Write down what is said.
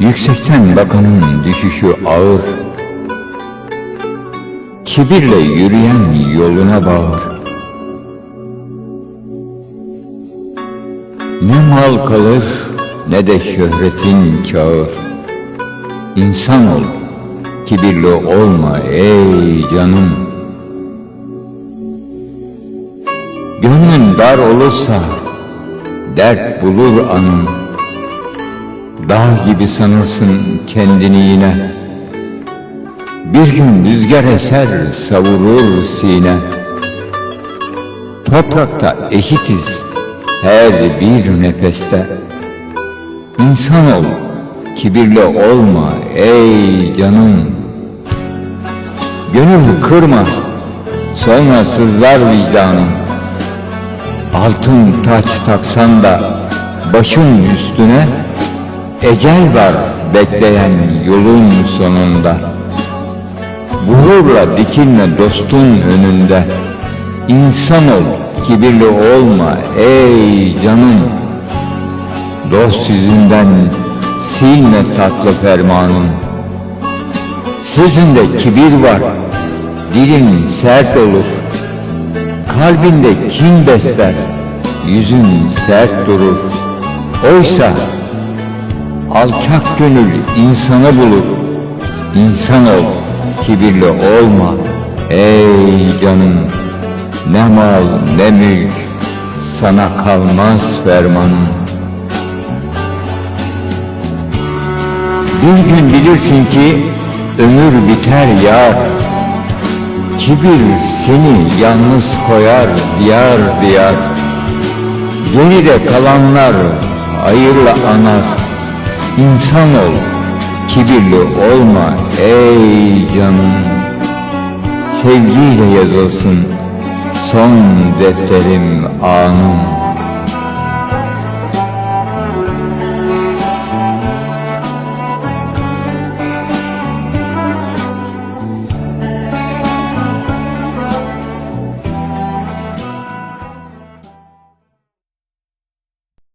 Yüksekten bakanın düşüşü ağır. Kibirle yürüyen yoluna bağır. Ne mal kalır ne de şöhretin çağır İnsan ol, kibirli olma ey canım. Gönlün dar olursa dert bulur anın Dağ gibi sanırsın kendini yine. Bir gün rüzgar eser savurur sine. Toprakta eşitiz her bir nefeste. İnsan ol, kibirli olma ey canım. Gönül kırma, sonra sızlar vicdanım. Altın taç taksan da başın üstüne Ecel var bekleyen yolun sonunda. Gururla dikilme dostun önünde. İnsan ol, kibirli olma ey canım. Dost yüzünden silme tatlı fermanın Sözünde kibir var, dilin sert olur. Kalbinde kin besler, yüzün sert durur. Oysa Alçak gönül insanı bulur. İnsan ol, kibirli olma ey canım. Ne mal ne mülk sana kalmaz fermanın. Bir gün bilirsin ki ömür biter ya. Kibir seni yalnız koyar diyar diyar. Geride kalanlar hayırla anar. İnsan ol, kibirli olma ey canım. Sevgiyle yazılsın son defterim anım.